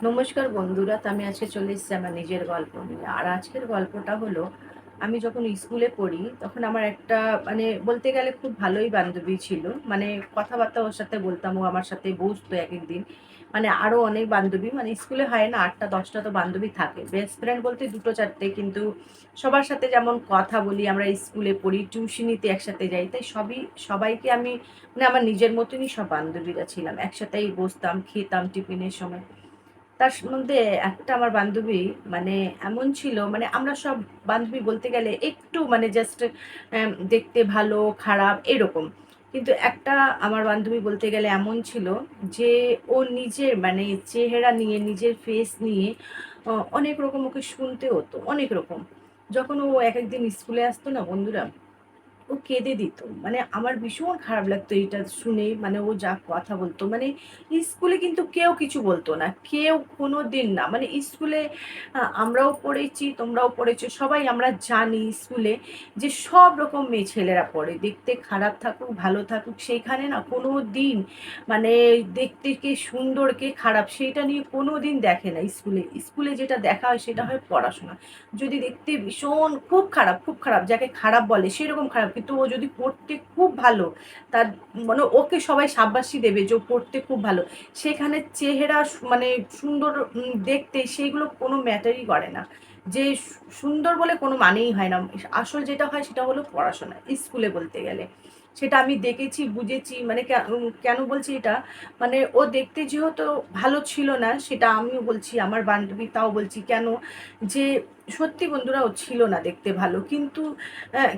নমস্কার বন্ধুরা আমি আজকে চলে এসেছি আমার নিজের গল্প নিয়ে। আর আজকের গল্পটা হলো, আমি যখন স্কুলে পড়ি, তখন আমার একটা মানে বলতে গেলে খুব ভালোই বান্ধবী ছিল। মানে কথাবার্তা ওর সাথে বলতাম, ও আমার সাথে বসতো এক একদিন। মানে আরও অনেক বান্ধবী মানে স্কুলে হয় না, আটটা, দশটা তো বান্ধবী থাকে। বেস্ট ফ্রেন্ড বলতে দুটো, চারটে, কিন্তু সবার সাথে যেমন কথা বলি, আমরা স্কুলে পড়ি, টিউশনিতে একসাথে যাই, তাই সবই, সবাইকে আমি মানে আমার নিজের মতনই সব বান্ধবীরা ছিলাম। একসাথেই বসতাম, খেতাম টিফিনের সময়। তার মধ্যে একটা আমার বান্ধবী মানে এমন ছিল মানে আমরা সব বান্ধবী বলতে গেলে একটু মানে জাস্ট দেখতে ভালো, খারাপ এরকম। কিন্তু একটা আমার বান্ধবী বলতে গেলে এমন ছিল যে, ও নিজের মানে চেহারা নিয়ে, নিজের ফেস নিয়ে অনেক রকম ওকে শুনতে হতো, অনেক রকম। যখন ও এক একদিন স্কুলে আসতো না বন্ধুরা ও কেঁদে দিত। মানে আমার ভীষণ খারাপ লাগতো এটা শুনে মানে ও যা কথা বলতো। মানে স্কুলে কিন্তু কেউ কিছু বলতো না, কেউ কোনো দিন না। মানে স্কুলে আমরাও পড়েছি, তোমরাও পড়েছো, সবাই আমরা জানি স্কুলে যে সব রকম মেয়ে ছেলেরা পড়ে। দেখতে খারাপ থাকুক, ভালো থাকুক, সেইখানে না কোনো দিন মানে দেখতে কে সুন্দর, কে খারাপ সেটা নিয়ে কোনো দিন দেখে না স্কুলে। স্কুলে যেটা দেখা হয় সেটা হয় পড়াশোনা। যদি দেখতে ভীষণ খুব খারাপ খুব খারাপ, যাকে খারাপ বলে, সেরকম খারাপ কিন্তু ও যদি পড়তে খুব ভালো, তার মানে ওকে সবাই সাব্বাসী দেবে যে পড়তে খুব ভালো। সেখানে চেহারা মানে সুন্দর দেখতে সেইগুলো কোনো ম্যাটারই করে না। যে সুন্দর বলে কোনো মানেই হয় না। আসল যেটা হয় সেটা হলো পড়াশোনা, স্কুলে বলতে গেলে। সেটা আমি দেখেছি, বুঝেছি মানে কেন বলছি এটা? মানে ও দেখতে যেহেতু ভালো ছিল না, সেটা আমিও বলছি, আমার বান্ধবী তাও বলছি, কেন যে সত্যি বন্ধুরা ও ছিল না দেখতে ভালো। কিন্তু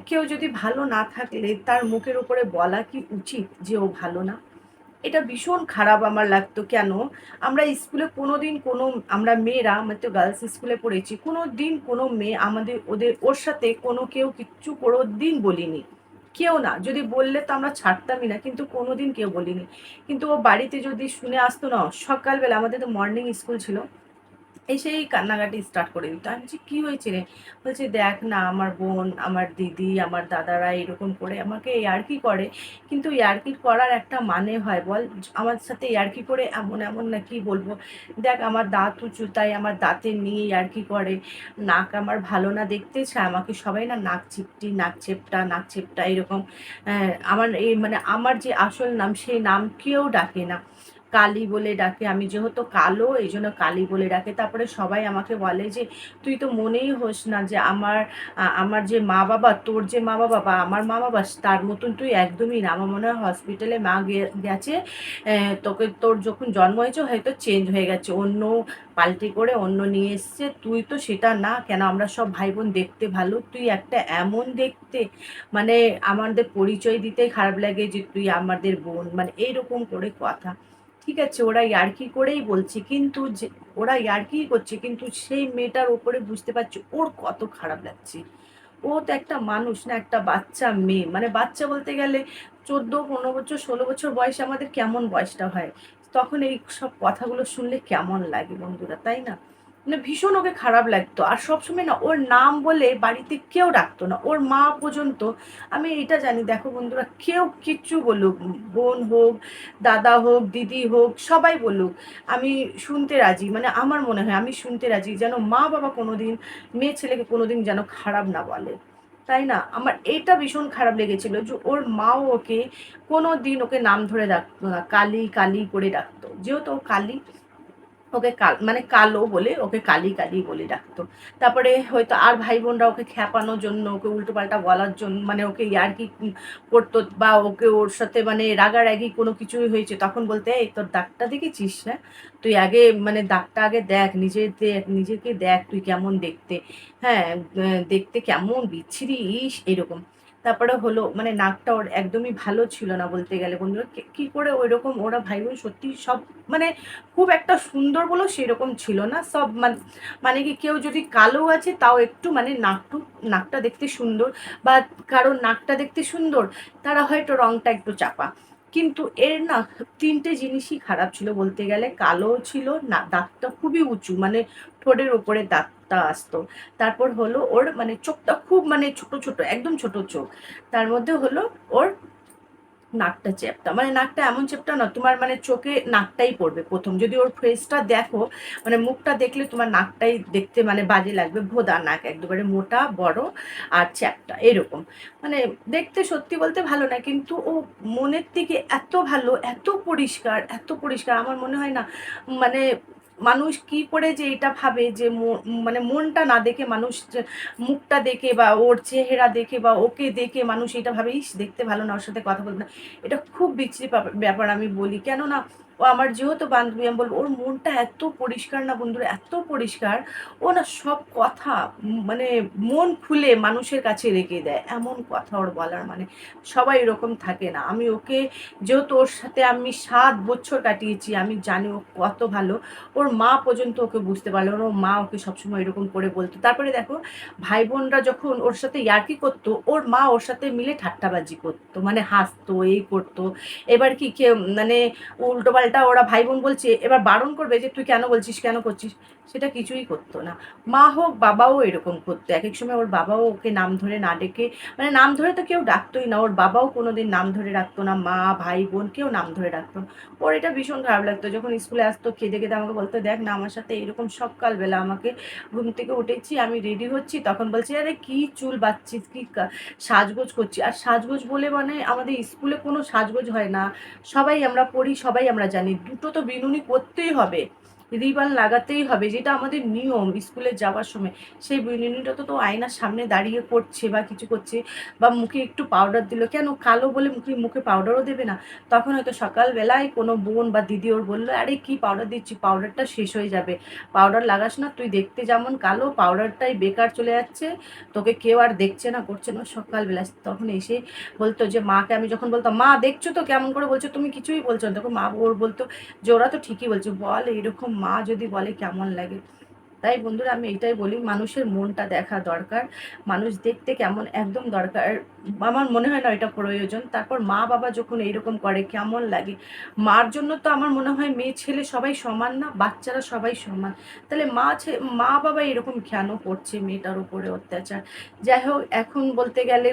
কেউ যদি ভালো না থাকলে তার মুখের উপরে বলা কি উচিত যে ও ভালো না? এটা ভীষণ খারাপ আমার লাগতো, কেন? আমরা স্কুলে কোনো দিন কোনো, আমরা মেয়েরা আমি তো গার্লস স্কুলে পড়েছি কোনো দিন কোনো মেয়ে আমাদের, ওদের, ওর সাথে কোনো কেউ কিচ্ছু কোনো দিন বলিনি। কেউ না, যদি বললে তো আমরা ছাড়তামই না, কিন্তু কোনোদিন কেউ বলিনি। কিন্তু ও বাড়িতে যদি শুনে আসতো না, সকালবেলা আমাদের তো মর্নিং স্কুল ছিল। এসেই কান্নাকাটি স্টার্ট করে দিত। আমি বলছি, কী হয়েছে রে? বলছে, দেখ না, আমার বোন, আমার দিদি, আমার দাদারা এরকম করে আমাকে ইয়ার্কি করে। কিন্তু ইয়ার্কি করার একটা মানে হয়, বল, আমার সাথে ইয়ার্কি করে এমন এমন না কি বলব? দেখ, আমার দাঁত উঁচু তাই আমার দাঁতে নিয়ে ইয়ার্কি করে। নাক আমার ভালো না দেখতে চায়, আমাকে সবাই না নাক চিপটি, নাক চেপটা নাক চেপটা এরকম আমার এই মানে আমার যে আসল নাম, সেই নাম কেউ ডাকে না। কালী বলে ডাকে। আমি যেহেতু কালো এই জন্য কালী বলে ডাকে। তারপরে সবাই আমাকে বলে যে, তুই তো মনেই হোস না যে আমার আমার যে মা বাবা তোর যে মা বাবা বা আমার মা বাবা তার মতন তুই একদমই না। আমার মনে হয় হসপিটালে মা গেছে তোকে, তোর যখন জন্ম হয়েছে, হয়তো চেঞ্জ হয়ে গেছে। অন্য পাল্টি করে অন্য নিয়ে এসছে। তুই তো সেটা না, কেন আমরা সব ভাই বোন দেখতে ভালো? তুই একটা এমন দেখতে মানে আমাদের পরিচয় দিতেই খারাপ লাগে যে, তুই আমাদের বোন। মানে এইরকম করে কথা। ঠিক আছে, ওরা ইয়ার্কি করেই বলছে, কিন্তু যে, ওরা ইয়ার্কি করছে, কিন্তু সেই মেয়েটার ওপরে বুঝতে পারছি, ওর কত খারাপ লাগছে। ও তো একটা মানুষ না, একটা বাচ্চা মেয়ে। মানে বাচ্চা বলতে গেলে চোদ্দ, পনেরো বছর, ষোলো বছর বয়সে আমাদের কেমন বয়সটা হয়? তখন এই সব কথাগুলো শুনলে কেমন লাগে বন্ধুরা, তাই না? মানে ভীষণ ওকে খারাপ লাগতো। আর সবসময় না, ওর নাম বলে বাড়িতে কেউ ডাকতো না। ওর মা পর্যন্ত, আমি এটা জানি, দেখো বন্ধুরা, কেউ কিচ্ছু বলুক, বোন হোক, দাদা হোক, দিদি হোক, সবাই বলুক, আমি শুনতে রাজি। মানে আমার মনে হয়, আমি শুনতে রাজি যেন মা বাবা কোনো দিন মেয়ে ছেলেকে কোনো দিন যেন খারাপ না বলে। তাই না? আমার এটা ভীষণ খারাপ লেগেছিল যে ওর মাও ওকে কোনো দিন ওকে নাম ধরে ডাকতো না, কালি কালি করে ডাকতো। যেহেতু ও কালি ওকে কাল মানে কালো বলে ওকে কালি কালি বলে ডাকতো। তারপরে হয়তো আর ভাই বোনরা ওকে খ্যাপানোর জন্য, ওকে উল্টোপাল্টা বলার জন্য মানে ওকে ইয়ার্কি করতো বা ওকে ওর সাথে মানে রাগারাগি কোনো কিছুই হয়েছে, তখন বলতে, এই তোর দাগটা দেখেছিস হ্যাঁ তুই আগে মানে দাগটা আগে দেখ, নিজে দেখ নিজেকে দেখ, তুই কেমন দেখতে? হ্যাঁ দেখতে কেমন বিচ্ছিরি ইস এরকম। তারপরে হলো মানে নাকটা ওর একদমই ভালো ছিল না বলতে গেলে। বন্ধুরা, কি করে ওই রকম ওরা ভাই বোন সত্যি সব মানে খুব একটা সুন্দর বলো সেরকম ছিল না। সব মানে মানে কি কেউ যদি কালো আছে তাও একটু মানে নাকটু, নাকটা দেখতে সুন্দর বা কারোর নাকটা দেখতে সুন্দর, তারা হয়তো রংটা একটু চাপা। কিন্তু এর না তিনটে জিনিসই খারাপ ছিল বলতে গেলে, কালো ছিল, না, দাঁতটা খুবই উঁচু মানে ঠোঁটের ওপরে দাঁতটা আসতো। তারপর হলো ওর মানে চোখটা খুব মানে ছোট ছোট, একদম ছোট চোখ। তার মধ্যে হলো ওর নাকটা চ্যাপটা। মানে নাকটা এমন চ্যাপটা না তোমার মানে চোখে নাকটাই পড়বে প্রথম। যদি ওর ফেসটা দেখো মানে মুখটা দেখলে তোমার নাকটাই দেখতে মানে বাজে লাগবে ভোদা নাক, একবারে মোটা, বড় আর চ্যাপটা, এরকম। মানে দেখতে সত্যি বলতে ভালো না, কিন্তু ও মনের দিকে এত ভালো, এত পরিষ্কার এত পরিষ্কার, আমার মনে হয় না মানে মানুষ কি করে যে এটা ভাবে যে মানে মনটা না দেখে মানুষ মুখটা দেখে বা ওর চেহারা দেখে বা ওকে দেখে মানুষ এটা ভাবে ইস দেখতে ভালো না, ওর সাথে কথা বলবে না। এটা খুব বিচ্ছিরি ব্যাপার আমি বলি। কেননা ও আমার যেহেতু বান্ধবী, আমি বলব, ওর মনটা এত পরিষ্কার না বন্ধুরা, এত পরিষ্কার। ও না সব কথা মানে মন খুলে মানুষের কাছে রেখে দেয়, এমন কথা ওর বলার মানে। সবাই এরকম থাকে না। আমি ওকে, যেহেতু ওর সাথে আমি সাত বছর কাটিয়েছি, আমি জানি ও কত ভালো। ওর মা পর্যন্ত ওকে বুঝতে পারল ওর মা ওকে সবসময় এরকম করে বলতো। তারপরে দেখো ভাই বোনরা যখন ওর সাথে ইয়ার্কি করতো, ওর মা ওর সাথে মিলে ঠাট্টাবাজি করতো মানে হাসতো, এই করতো। এবার কি কেউ মানে উল্টো পাল্টা ওরা ভাই বোন বলছে, এবার বারণ করবে যে তুই কেন বলছিস, কেন করছিস? সেটা কিছুই করতো না। মা হোক, বাবাও এরকম করতো। এক এক সময় ওর বাবাও ওকে নাম ধরে না ডেকে মানে নাম ধরে তো কেউ ডাকতোই না। ওর বাবাও কোনোদিন নাম ধরে রাখতো না, মা ভাই বোন কেউ নাম ধরে রাখতো ওর এটা ভীষণ খারাপ লাগতো। যখন স্কুলে আসতো কেঁদে কেঁদে আমাকে বলতো, দেখ না, আমার সাথে এরকম সকালবেলা আমাকে ঘুম থেকে উঠেছি, আমি রেডি হচ্ছি। তখন বলছি, আরে, কি চুল বাচ্ছিস, কি সাজগোজ করছি। আর সাজগোজ বলে মানে আমাদের স্কুলে কোনো সাজগোজ হয় না। সবাই আমরা পড়ি, সবাই আমরা জানি দুটো তো বিনুনি করতেই হবে। রিবান লাগাতেই হবে, যেটা আমাদের নিয়ম স্কুলে যাওয়ার সময়। সেই বিনুনিটা তো তো আয়নার সামনে দাঁড়িয়ে করছে বা কিছু করছে বা মুখে একটু পাউডার দিল। কেন? কালো বলে মুখে মুখে পাউডারও দেবে না। তখন হয়তো সকালবেলায় কোনো বোন বা দিদি ওর বলল, আরে, কি পাউডার দিচ্ছি? পাউডারটা শেষ হয়ে যাবে। পাউডার লাগাস না, তুই দেখতে যেমন কালো পাউডারটাই বেকার চলে যাচ্ছে। তোকে কেউ আর দেখছে না, করছে না। সকালবেলা তখন এসে বলতো যে, মাকে আমি যখন বলতাম, মা, দেখছ তো কেমন করে? বলছো, তুমি কিছুই বলছো না। তখন মা ওর বলতো যে, ওরা তো ঠিকই বলছে। বল এইরকম মা যদি বলে কেমন লাগে। তাই বন্ধুরা আমি এটাই বলি, মানুষের মনটা দেখা দরকার। মানুষ দেখতে কেমন একদম দরকার। আমার মনে হয় না এটা প্রয়োজন। তারপর মা বাবা যখন এইরকম করে, কেমন লাগে? মার জন্য তো আমার মনে হয় মেয়ে, ছেলে সবাই সমান না, বাচ্চারা সবাই সমান। তাহলে মা মা বাবা এরকম কেন করছে মেয়েটার উপরে অত্যাচার? যাই হোক, এখন বলতে গেলে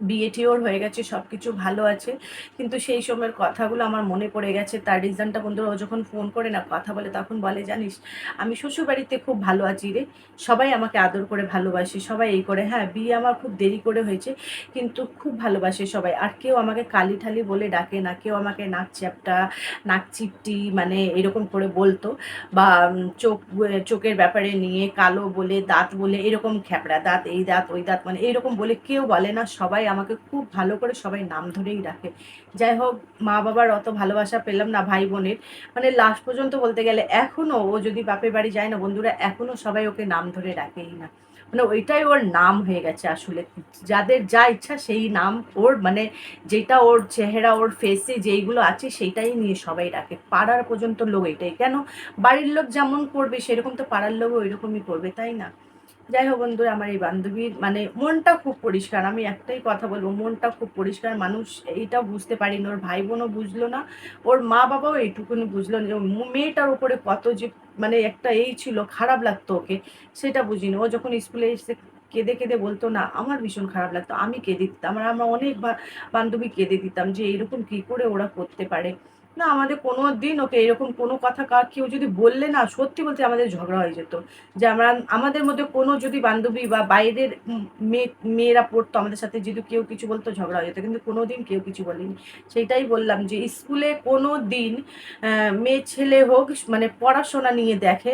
বিয়ে টিওর হয়ে গেছে সব কিছু ভালো আছে। কিন্তু সেই সময়ের কথাগুলো আমার মনে পড়ে গেছে, তার রিজনটা বন্ধুরা ও যখন ফোন করে না, কথা বলে তখন বলে, জানিস, আমি শ্বশুরবাড়িতে খুব ভালো আছি রে। সবাই আমাকে আদর করে ভালোবাসে, সবাই এই করে হ্যাঁ বিয়ে আমার খুব দেরি করে হয়েছে, কিন্তু খুব ভালোবাসে সবাই। আর কেউ আমাকে কালি ঠালি বলে ডাকে না, কেউ আমাকে নাক চ্যাপটা, নাক চিপটি মানে এরকম করে বলতো বা চোখ চোখের ব্যাপারে নিয়ে কালো বলে, দাঁত বলে এরকম খ্যাপড়া, দাঁত এই দাঁত, ওই দাঁত মানে এরকম বলে কেউ বলে না, সবাই আমাকে খুব ভালো করে সবাই নাম ধরেই রাখে। যাই হোক, মা বাবার অত ভালোবাসা পেলাম না ভাই বোনের। মানে লাস্ট পর্যন্ত বলতে গেলে এখনও ও যদি বাপের বাড়ি যায় না, বন্ধুরা এখনও সবাই ওকে নাম ধরে রাখেই না। মানে ওইটাই ওর নাম হয়ে গেছে আসলে। যাদের যা ইচ্ছা সেই নাম ওর মানে যেটা ওর চেহারা, ওর ফেসে যেইগুলো আছে সেইটাই নিয়ে সবাই রাখে। পাড়ার পর্যন্ত লোক এটাই। কেন? বাড়ির লোক যেমন করবে, সেরকম তো পাড়ার লোকও ওইরকমই করবে, তাই না? যাই হোক বন্ধুরা, আমার এই বান্ধবীর মানে মনটা খুব পরিষ্কার। আমি একটাই কথা বলব, মনটা খুব পরিষ্কার। মানুষ এইটাও বুঝতে পারিনি, ওর ভাই বোনও বুঝলো না, ওর মা বাবাও এইটুকুনি বুঝলো না। মেয়েটার উপরে কত যে মানে একটা এই ছিল, খারাপ লাগতো ওকে, সেটা বুঝিনি। ও যখন স্কুলে এসে কেঁদে কেঁদে বলতো, না, আমার ভীষণ খারাপ লাগতো, আমি কেঁদে দিতাম। আর আমরা অনেক বান্ধবী কেঁদে দিতাম যে, এরকম কী করে ওরা করতে পারে? না, আমাদের কোনো দিন ওকে এরকম কোনো কথা কেউ যদি বললে না, সত্যি বলতে আমাদের ঝগড়া হয়ে যেত। যে আমরা, আমাদের মধ্যে কোনো যদি বান্ধবী বা বাইরের মেয়ে মেয়েরা পড়তো, আমাদের সাথে যদি কেউ কিছু বলতো, ঝগড়া হয়ে যেত। কিন্তু কোনো দিন কেউ কিছু বলেনি। সেইটাই বললাম যে, স্কুলে কোনো দিন মেয়ে, ছেলে হোক মানে পড়াশোনা নিয়ে দেখে,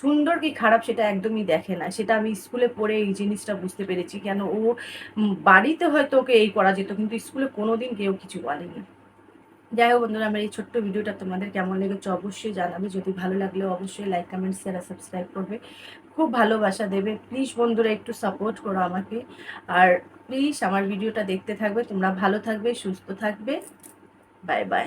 সুন্দর কি খারাপ সেটা একদমই দেখে না। সেটা আমি স্কুলে পড়ে এই জিনিসটা বুঝতে পেরেছি। কেন ও বাড়িতে হয়তো ওকে এই করা যেত, কিন্তু স্কুলে কোনো দিন কেউ কিছু বলেনি। যাই হোক বন্ধুরা, আমার এই ছোট্ট ভিডিওটা তোমাদের কেমন লেগেছে অবশ্যই জানাবে। যদি ভালো লাগলে অবশ্যই লাইক কমেন্ট শেয়ার আর সাবস্ক্রাইব করবে। খুব ভালোবাসা দেবে। প্লিজ বন্ধুরা, একটু সাপোর্ট করো আমাকে। আর প্লিজ আমার ভিডিওটা দেখতে থাকবে। তোমরা ভালো থাকবে, সুস্থ থাকবে। Bye bye